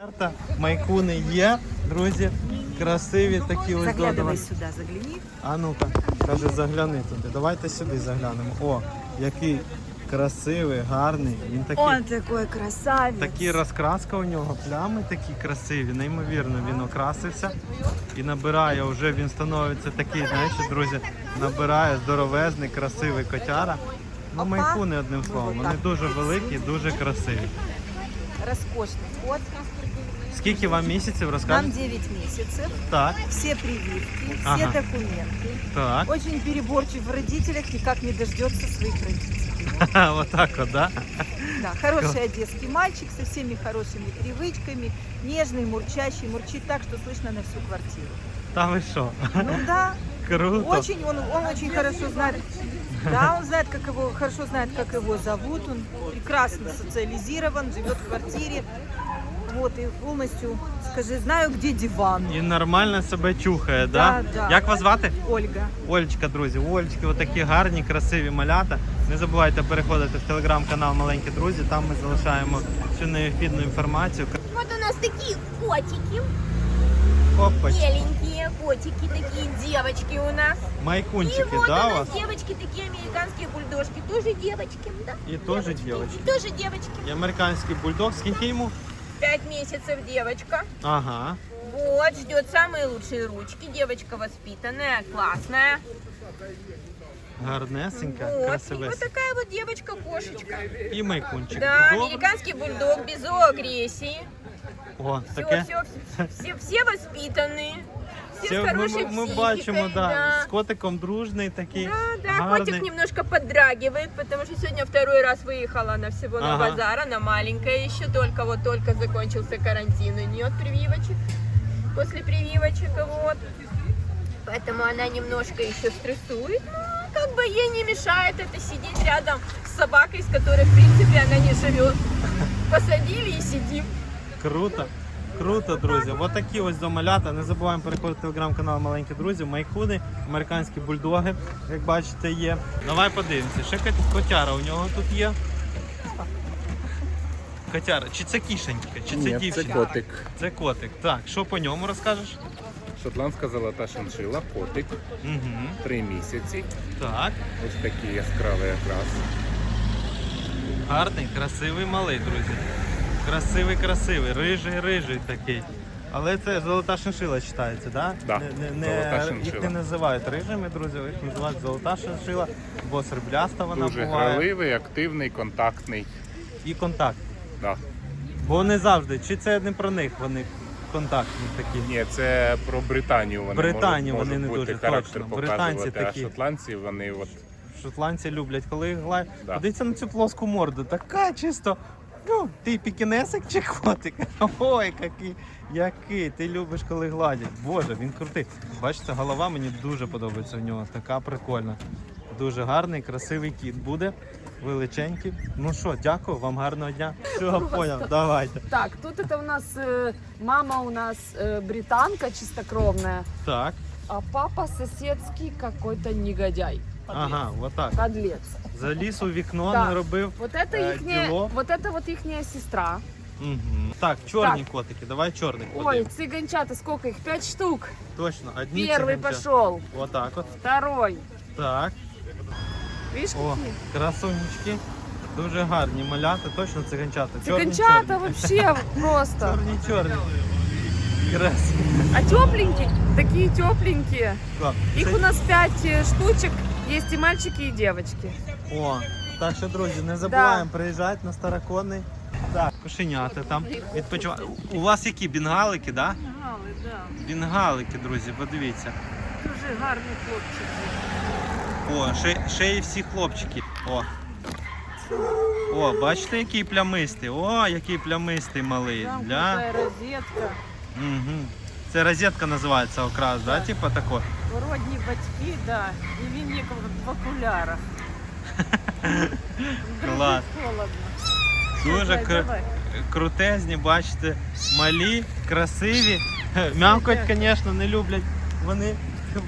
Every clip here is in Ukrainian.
Берта, майкуни є, друзі, красиві такі ось Заглядывай сюда, загляни. А ну-ка, каже, загляни туди. Давайте сюди заглянемо. О, який красивий, гарний. Він такий. Он такой красавец. Такі розкраска у нього, плями такі красиві, неймовірно, він окрасився і набирає, вже він становиться такий, знаєте, друзі, набирає здоровезний, красивий котяра. Ну, майкуни, одним словом, вони дуже великі, дуже красиві. Роскошный кот. Скільки вам місяців Нам розкажете? 9 месяцев. Так, Все прививки, все Ага. документы. так. Очень переборчив в родителях, никак не дождется своих родителей. Отак от, да? Да, хороший одесский мальчик со всеми хорошими привычками, нежный, мурчащий, мурчит так, что слышно на всю квартиру. Та ви що? Ну да, Круто. очень, он, он очень хорошо знает, да, он знает, как его, хорошо знает, как его зовут, он прекрасно социализирован, живет в квартире, вот, и полностью, скажи, знаю, где диван. І нормально себе чухає, да? Да, да. Як вас звати? Ольга. Олечка, друзі, Олечки, отакі гарні, красиві малята. Не забувайте переходити в телеграм-канал Маленькі друзі. Там ми залишаємо всю необхідну інформацію. Вот у нас такие котики, Опач, меленькие котики, такие девочки у нас. И майкунчики, вот да, у у нас девочки, такие американские бульдожки, тоже девочки, да? І теж дівчатки. И тоже девочки. І американський бульдог, скільки йому? Пять месяцев девочка. Ага. Вот, ждет самые лучшие ручки. Девочка воспитанная, классная. Гарнесенька, Вот. И вот красивесенька. такая вот девочка-кошечка. І майкунчик. Да, Добре. американский бульдог, без зооагрессии. О, Все, таке. все, все, все воспитанные. Все, с ми, ми, ми бачимо, да, да. з котиком дружний такий. Да, да, гарний. котик немножко подрагивает, потому что сегодня второй раз выехала она всего на Ага. базар, она маленькая еще, только вот только закончился карантин, и нет прививочек, после прививочек, вот. Поэтому она немножко еще стрессует, но как бы ей не мешает это сидеть рядом с собакой, с которой, в принципе, она не живет. Посадили и сидим. Круто. Круто, друзі. Ось такі ось домалята. Не забуваємо переходити в телеграм-канал Маленькі друзі, майкуни, американські бульдоги, як бачите, є. Давай подивимося. Ще котяра у нього тут є. Котяра. Чи це кішенька, чи це Ні, це дівчинка? котик. Це котик. Так, що по ньому розкажеш? Шотландська золота шиншила, котик, Угу. три місяці. Так. Ось такий яскравий якраз. Гарний, красивий малий, друзі. Красивий, красивий, рижий, рижий такий. Але це золота шиншила вважається, да? Да, Не, не, золота шиншила. їх не називають рижими, друзі, їх називають золота шиншила, бо срібляста вона Дуже буває. граливий, активний, контактний. І контакт. Да. Бо не завжди. Чи це не про них вони контактні такі? Ні, це про Британію. Вони Британію можуть, вони можуть не бути дуже, характер точно. показувати, Британці а такі. шотландці вони от Шотландці люблять, коли їх гладять. Да. Подивіться на цю плоску морду. Така чисто. Ну, ти пікінесик чи котик? Ой, який, який. Ти любиш, коли гладять. Боже, він крутий. Бачите, голова мені дуже подобається в нього. Така прикольна. Дуже гарний, красивий кіт буде. Величенький. Ну що, дякую, вам гарного дня. Все, поняв, давайте. Так, тут это у нас э, мама у нас э, британка чистокровная, Так. а папа соседский какой-то негодяй. Ага, отак. Подлец. Заліз у вікно, Так. не робив. Вот это Э, ихняя, діло. вот это вот ихняя сестра. Угу. Так, чорні котики, давай чорних Ой, подивимось. цыганчата, сколько их? Пять штук. Точно, одні Первый циганчата. пошел, Отак от. второй. Так. Видишь, О, какие? красунечки. Дуже гарні малята, точно циганчата. Чорні, Цыганчата чорні. вообще просто. Чорні, чорні. Красиві. А тепленькие, такие тепленькие. Так, Их це- у нас пять э, штучек, есть и мальчики, и девочки. О, так що, друзі, не забуваємо, приїжджайте на Староконний. Так, кошенята там відпочивають. У вас які бінгалики, да? Гали, да. Бінгалики, друзі, подивіться. Дуже гарні хлопчики. О, ще, ще і всі хлопчики. О. О, бачите, який плямистий. О, який плямистий малий. Там Для... розетка. Угу. Це розетка називається окрас, да? Типа тако. Родні батьки, да, і він як в окулярах. Клас. Холодно. Дуже Давай, кр- давай. крутезні, бачите, малі, красиві. Мямкать, звісно, не люблять. Вони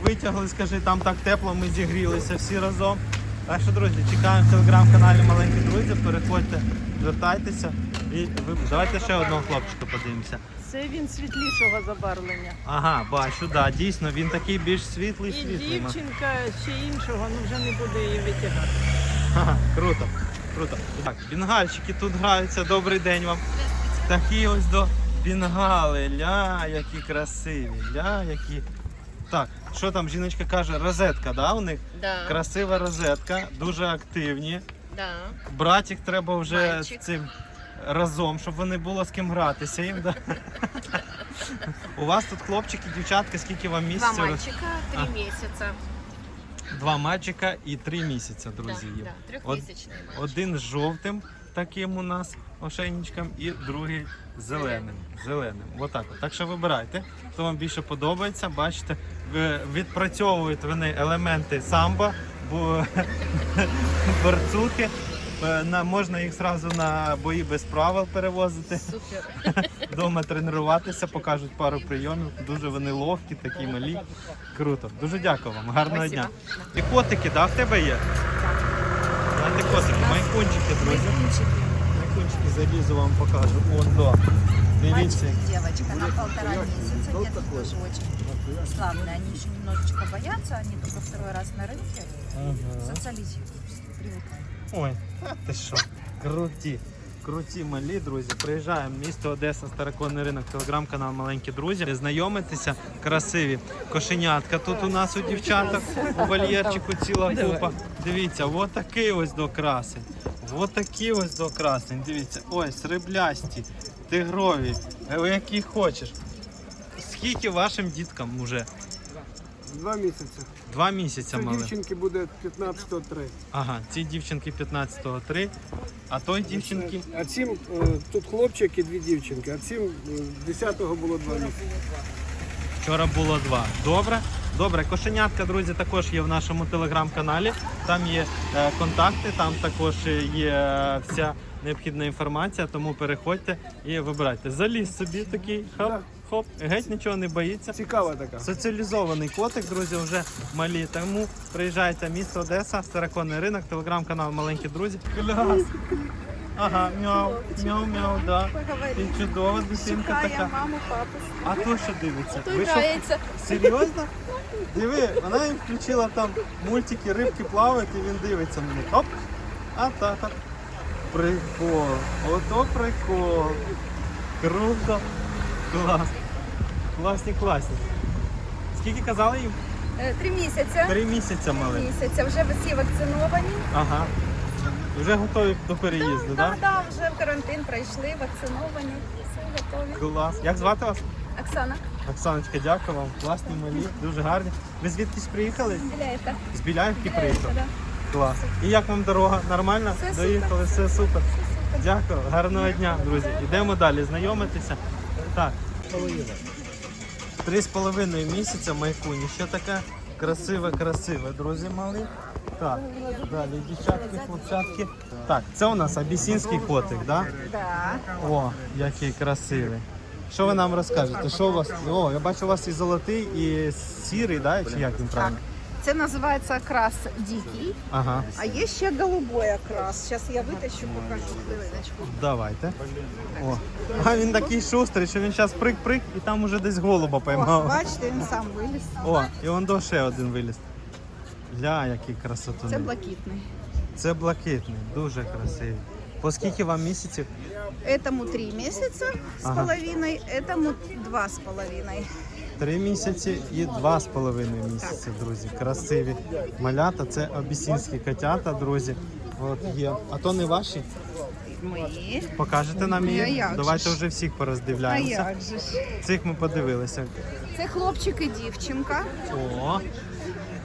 витягли, скажи, там так тепло, ми зігрілися всі разом. Так що, друзі, чекаємо в телеграм-каналі Маленькі друзі. Переходьте, звертайтеся. І ви давайте ще одного хлопчика подивимося. Це він світлішого забарвлення. Ага, бачу, да, дійсно, він такий більш світлий, І світлий. дівчинка ще іншого, ну вже не буде її витягати. Ага, круто, круто. Так, бінгальчики тут граються. Добрий день вам. Такі ось до бінгали. Ля, які красиві, ля, які. Так, що там жіночка каже? Розетка, да, у них? Да, Красива розетка, дуже активні. да. Брати треба вже Мальчик. з цим разом, щоб вони було з ким гратися їм. Да? У вас тут хлопчики, дівчатки, скільки вам Два місяців? мальчика, три А. месяца. Два мальчика і три місяці, друзі. їм. да, Од- трехмесячные мальчики. Один з жовтим таким у нас ошейничком і другий зеленим. Зеленим. Отак. от. Так що вибирайте, хто вам більше подобається. Бачите, ви- відпрацьовують вони елементи самбо, бо борцухи. Е, На, можна їх зразу на бої без правил перевозити, Супер. вдома тренуватися, покажуть пару прийомів. Дуже вони ловкі, такі малі. Круто. Дуже дякую вам. Гарного Спасибо. дня. І котики, да, в тебе є? Знаєте, котики, майкунчики, друзі. Майкунчики залізу вам покажу. Вон, до. Дивіться. девочка на полтора месяца, детки тоже очень славные. Они еще немножечко боятся, они только второй раз на рынке. Ага. Социализируются, привыкли. Ой, ти що? Круті. Круті малі, друзі. Приїжджаємо в місто Одеса, Староконний ринок, телеграм-канал Маленькі друзі. Знайомитися, красиві кошенятка. Тут у нас у дівчаток у вольєрчику ціла купа. Дивіться, от такий ось до красень. От такі ось до красень. Дивіться, ой, сріблясті, тигрові, е, які хочеш. Скільки вашим діткам уже? Два місяці. Два місяці Це мали. дівчинки буде 15-3. Ага, ці дівчинки 15-го 3, а той дівчинки А цим е, тут хлопчик і дві дівчинки, а цим е, 10-го було два місяці. Вчора було два. Добре. Добре, кошенятка, друзі, також є в нашому телеграм-каналі. Там є е, контакти, там також є е, вся необхідна інформація, тому переходьте і вибирайте. Заліз собі такий, хоп, хоп, геть нічого не боїться. Цікава така. Соціалізований котик, друзі, вже малі. Тому приїжджайте місто Одеса, Староконний ринок, телеграм-канал Маленькі друзі. Клас. Ага, мяу, мяу, мяу, да. І чудова дитинка така. маму, папу. А то що дивиться? Ви що, Играется. серйозно? Диви, вона їм включила там мультики, рибки плавають і він дивиться на них. Оп! А так. Прикол. Ото прикол. Круто. Клас. Класні, класні. Скільки казали їм? Э, Три месяца. Три місяці мали. Месяца. Уже все вакциновані. Ага. Вже готові до переїзду, Да, так? да, вже в карантин пройшли, вакциновані. Все готові. Клас. Як звати вас? Оксана, Оксаночка, дякую вам. Класні малі, дуже гарні. Ви звідкись приїхали? Біляєта. З Біляївки приїхали? Клас. І як вам дорога? Нормально? Все супер. Доїхали, все супер. Дякую, гарного дня, друзі. Йдемо далі знайомитися. Так. Три з половиною місяця майкуні. Ще таке красиве, красиве, друзі мали. Так, далі дівчатки, хлопчатки. Так, це у нас абісінський котик, так? Да? Да. О, який красивий. Що ви нам розкажете? Що у вас? О, я бачу, у вас і золотий, і сірий, да? чи як він правильно? Це називається окрас дикий. Ага. А є ще голубой окрас. Зараз я витащу, покажу хвилиночку. Давайте. О. А він такий шустрий, що він зараз прик-прик і там уже десь голуба поймав. О, бачите, він сам виліз. О, і он до ще один виліз. Ля, який красоту. Це блакитний. Це блакитний, дуже красивий. По скільки вам місяців? Этому три місяці з ага. половиною, этому два з половиною. Три місяці і 2,5 місяці, друзі. Красиві малята. Це обісінські котята, друзі. От є. А то не ваші? Мої. Покажете нам ну, її? Давайте вже всіх пороздивляємося. Цих ми подивилися. Це хлопчик і дівчинка. О,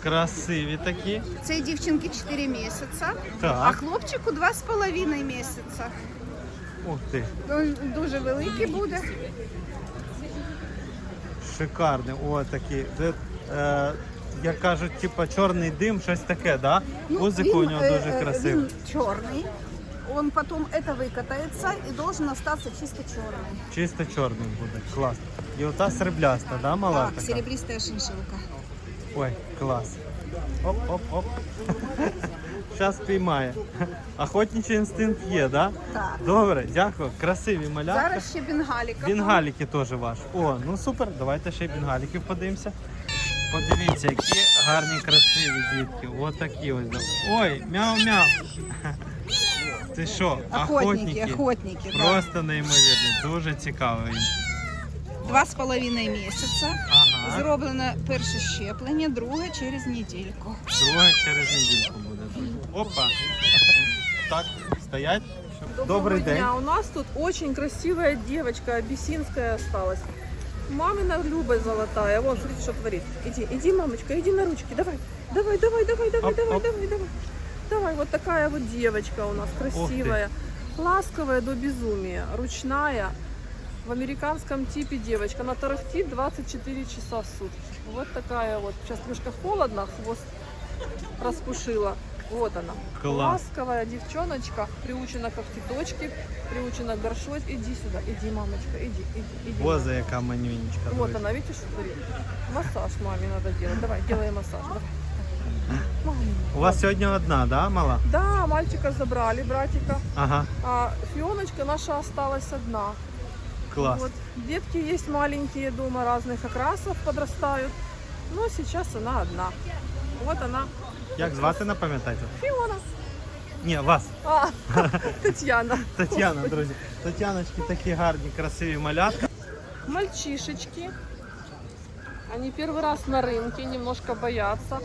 красиві такі. Це дівчинки 4 місяця, а хлопчику 2,5 місяця. Ух ти. Дуже великий буде. шикарний. О, такі. Де, е, як кажуть, типа чорний дим, щось таке, да? Музика у нього е, дуже е, красива. Він чорний. Он потом это выкатается и должен остаться чисто черный. Чисто чорний буде. Клас. І ота срібляста, да, мала Так, така? серебристая шиншилка. Ой, клас. Оп, оп, оп. Зараз спіймає. Охотничий інстинкт є, да? Так. Добре, дякую. Красиві малятка. Зараз ще бенгаліка. Бінгаліки теж ваш. О, ну супер, давайте ще бінгаліків подивимося. Подивіться, які гарні, красиві дітки. От такі ось. Ой, мяу-мяу. Ти що, Охотники, охотники? Просто неймовірно, дуже цікаво їм. Два з половиною місяця. Зроблено перше щеплення, друге через недільку. друге через недільку буде. Опа. Так, стоять. Добрий день. дня. У нас тут очень красивая девочка, абиссинская осталась. Мамина Люба золотая. Вон, смотрите, что творит. Иди, иди, мамочка, иди на ручки. Давай, давай, давай, давай, давай, Оп, давай, оп. давай, давай. Давай, вот такая вот девочка у нас красивая. Ласковая до безумия, ручная. В американском типе девочка. Она тарахтит 24 часа в сутки. Вот такая вот. Сейчас немножко холодно, хвост распушила. Вот она. Класс. Ласковая девчоночка, приучена как цветочки, приучена к горшочку. Иди сюда, иди, мамочка, иди, иди, иди. Боза, яка манюнічка. Вот друзі. она, видите, что творит? Массаж маме надо делать. Давай, делай массаж. Давай. Маме. У вас сьогодні одна, да, мала? Да, мальчика забрали, братика. Ага, А Фионочка наша осталась одна. клас. Вот. Детки есть маленькие дома разных окрасов, подрастают. Но сейчас она одна. Вот она, Як звати, напам'ятайте? Фиона. Ні, вас. А, Татьяна. Тетяна, друзі. Тетяночки такі гарні, красиві малятка. Мальчишечки. Они первый раз на рынке, немножко боятся.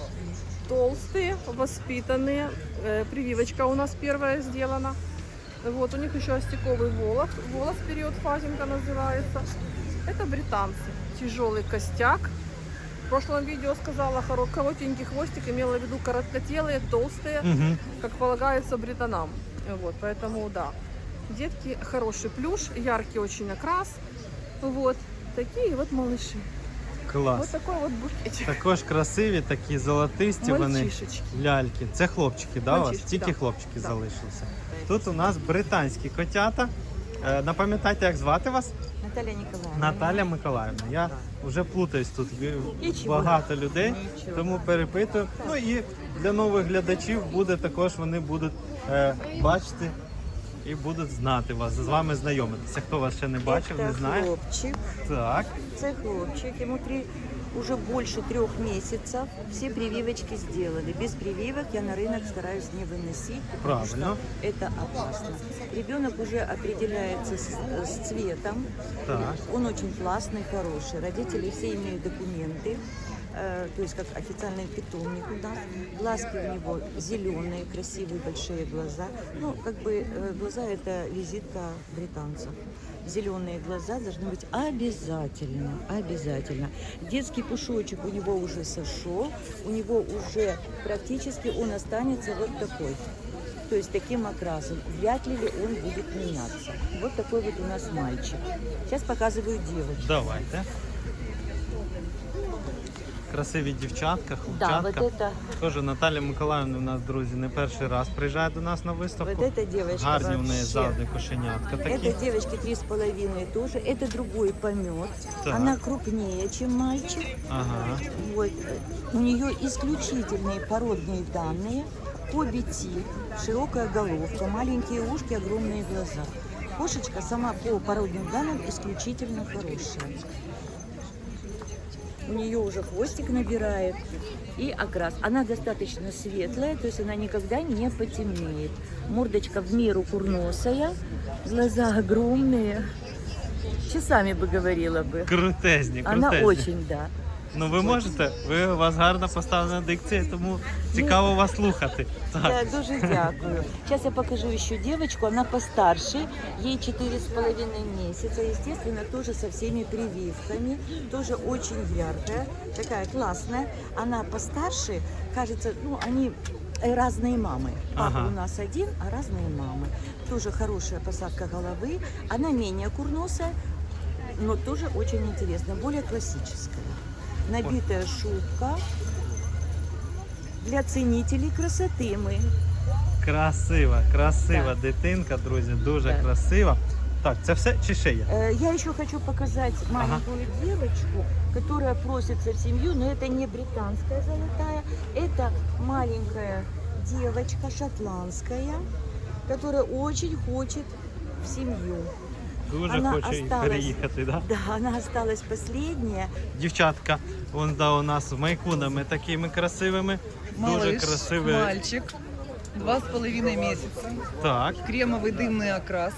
Толстые, воспитанные. Э, Прививочка у нас первая сделана. Вот, у них еще остековый волос. Волос период фазинга называется. Это британцы. Тяжелый костяк. В прошлом видео сказала хоро- коротенький хвостик, имела в виду короткотелые, толстые, Угу. как полагается британам. Вот, поэтому да. Детки хороший плюш, яркий очень окрас. Вот. Такие вот малыши. Вот Клас. такой вот букетик. Також красиві, такі золотисті вони Мальчишечки. ляльки. Це хлопчики, да, у вас? Мальчишки, Тільки да. хлопчики Да. залишилися. Тут у нас британські котята. Е, Напам'ятайте, як звати вас? Наталя Ніколаївна. Наталя Миколаївна. Я вже плутаюсь тут. Нічого. Багато людей, тому перепитую. Ну і для нових глядачів буде також вони будуть е, бачити і будуть знати вас, з вами знайомитися. Хто вас ще не бачив, не знає. хлопчик, Так. це хлопчик, ему три, уже больше трех месяцев, все прививочки сделали. Без прививок я на рынок стараюсь не выносить, потому Правильно. что это опасно. Ребенок уже определяется с, с цветом, Так. он очень классный, хороший. Родители все имеют документы, э, То есть как официальный питомник у. Глазки у него зеленые, красивые, большие глаза. Ну, как бы э, глаза это визитка британцев. Зеленые глаза должны быть обязательно, обязательно. Детский пушочек у него уже сошел, у него уже практически он останется вот такой. То есть таким окрасом. Вряд ли ли он будет меняться. Вот такой вот у нас мальчик. Сейчас показываю девочку. Давайте Красиві дівчатка, Да, вот хлопчатка. это, Тоже Наталя Миколаївна у нас, друзі, не перший раз приїжджає до нас на вот виставку. эта девочка Гарні в неї вообще. завжди кошенятка такі. Этой девочке три с половиной тоже. Это другой помет. Так. Она крупнее, чем мальчик. Ага. Вот. У нее исключительные породные данные. Обе-ти, широкая головка, маленькие ушки, огромные глаза. Кошечка сама по породным данным исключительно хорошая. У нее уже хвостик набирает и окрас. Она достаточно светлая, то есть она никогда не потемнеет. Мордочка в меру курносая, глаза огромные. Часами бы говорила бы. Крутезні, Она крутезні. очень, да. Ну ви можете, ви у вас гарна поставлена дикція, тому цікаво вас слухати. Так. Да, дуже дякую. Сейчас я покажу еще девочку, она постарше, ей четыре с половиной месяца, естественно, тоже со всеми прививками, тоже очень яркая, такая классная. Она постарше, кажется, ну, они э, разные мамы. Папа Ага. у нас один, а разные мамы. Тоже хорошая посадка головы, она менее курносая, но тоже очень интересная, более классическая. Набитая шубка. Для ценителей красоты мы. Красива, красива дитинка, друзі, дуже Да. красива. Так, це все чи ще є? Э, Я еще хочу показать маленькую девочку, которая просится в семью, но это не британская золотая, это маленькая девочка шотландская, которая очень хочет в семью. Дуже Вона хоче осталась. переїхати, да? Да, она осталась последняя. Дівчатка, вон да, у нас з майкунами такими красивими. Дуже красиві. мальчик, два с половиной месяца, Так. кремовый дымный окрас.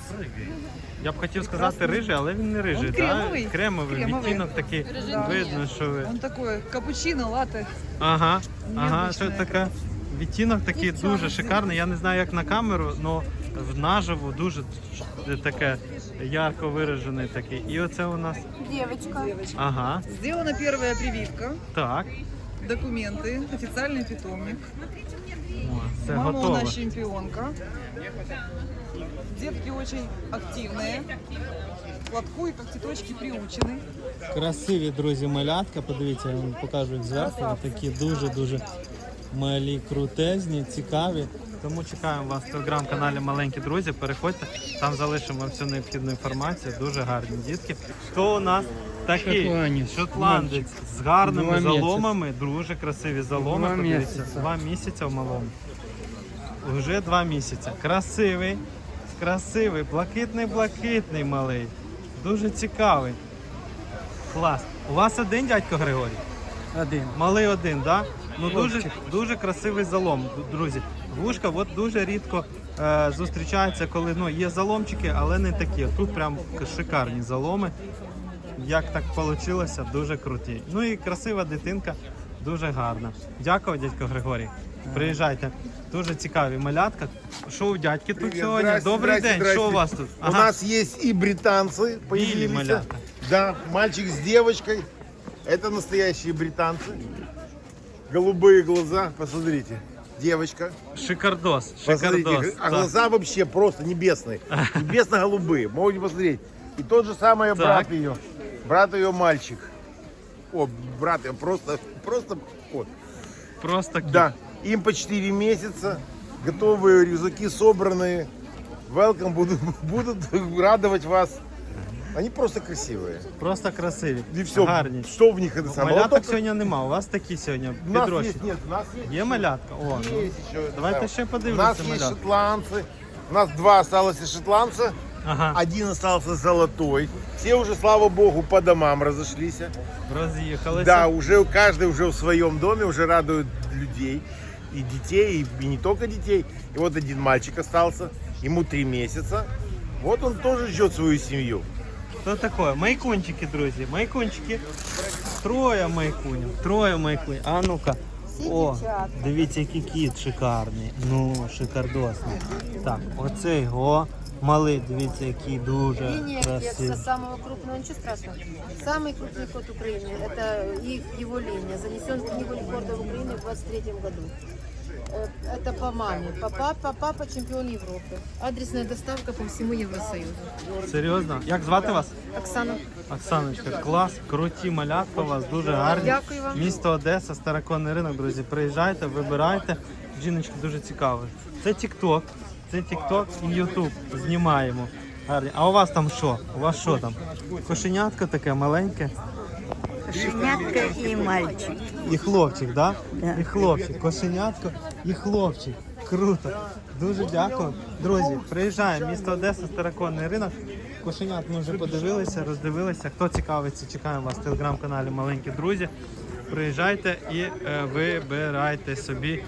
Я б хотів сказати рижий, але він не рижий, Он да? кремовий. Кремовий, Кремовий. відтінок такий. Видно, що ви. Он такой капучино, латте. Ага, ага, Необычний що таке. Відтінок такий дуже шикарний. Я не знаю, як на камеру, але наживо дуже таке ярко виражений такий. І оце у нас. Девочка. Ага, Сделана первая прививка, так. документы, официальный питомник. О, це Мама у готово. нас чемпионка. Детки очень активные. К Лотку и когтеточки приучены. Красиві друзі малятка, подивіться, я вам покажу зверху. Вони Такі дуже-дуже малі, крутезні, цікаві. Тому чекаємо вас в телеграм-каналі Маленькі друзі. Переходьте, там залишимо всю необхідну інформацію. Дуже гарні дітки. Хто у нас такий Шотландець. шотландець з гарними Два заломами, дуже красиві заломи. Два подивіться. місяця. Два місяці в малому. Уже два місяці. Красивий, красивий, блакитний-блакитний малий. Дуже цікавий. Клас. У вас один дядько Григорій? Один. Малий один, так? Да? Ну дуже, Хлопчик. дуже красивий залом, д- друзі. Вушка от дуже рідко е, зустрічається, коли ну, є заломчики, але не такі. Тут прям к- шикарні заломи. Як так вийшло, дуже круті. Ну і красива дитинка, дуже гарна. Дякую, дядько Григорій. Приїжджайте. Дуже цікаві малятка. Що у дядьки тут Привет, сьогодні? здрасте, Добрий здрасте, день. Що у здрасте. вас тут? У нас есть и британцы появились. малята. Да, мальчик с девочкой. Это настоящие британцы. Голубые глаза, посмотрите. Девочка. Шикардос. Посмотрите, Шикардос. а Так. глаза вообще просто небесные. Небесно-голубые. Можете посмотреть. И тот же самый брат Так. ее. Брат ее мальчик. О, брат ее просто, просто вот. Просто кіт. Да, им по 4 месяца, готовые рюкзаки собранные. Welcome, будут, будут радовать вас. Они просто красивые. Просто красиві. И все, Гарні. что в них это самое. Маляток Вот только сьогодні нема. У вас такі сьогодні у нас підрощі. есть, нет, у нас есть. Є малятка? О, ну. есть еще это Давайте самое. ще У нас подивимося есть малятка. шотландцы. У нас два осталось из шотландца. Ага, Один остался золотой. Все уже, слава богу, по домам разошлись. роз'їхалися. Да, уже каждый уже в своем доме, уже радует людей. И детей, и, и не только детей. И вот один мальчик остался, ему три месяца. Вот он тоже ждет свою семью. Що таке? Майкунчики, друзі, майкунчики. Троє майкунів, троє майкунів. А ну-ка. О, дивіться, який кіт шикарний. Ну, шикардосний. Так, оцей о, малий, дивіться, який дуже красивий. самого крупного, ничего страшного. Самый крупный кот Украины, это и его линия, занесен в книгу рекордов Украины в 23 году. Э, Это по маме. Папа, папа, папа чемпион Европы. Адресная доставка по всему Евросоюзу. Серйозно? Як звати вас? Оксана, Оксаночка, клас, круті малятка у вас, дуже гарні. Дякую вам. Місто Одеса, староконний ринок, друзі. Приїжджайте, вибирайте. Жіночки дуже цікаві. Це TikTok, це TikTok і YouTube. Знімаємо. Гарні. А у вас там що? У вас що там? Кошенятко таке маленьке. Кошенятка и мальчик. І хлопчик, да? Да. І хлопчик, кошенятко і хлопчик. Круто. Дуже дякую. Друзі, приїжджаємо, місто Одеса, староконний ринок. Кошенят ми вже подивилися, роздивилися. Хто цікавиться, чекаємо вас в телеграм-каналі Маленькі друзі. Приїжджайте і е, вибирайте собі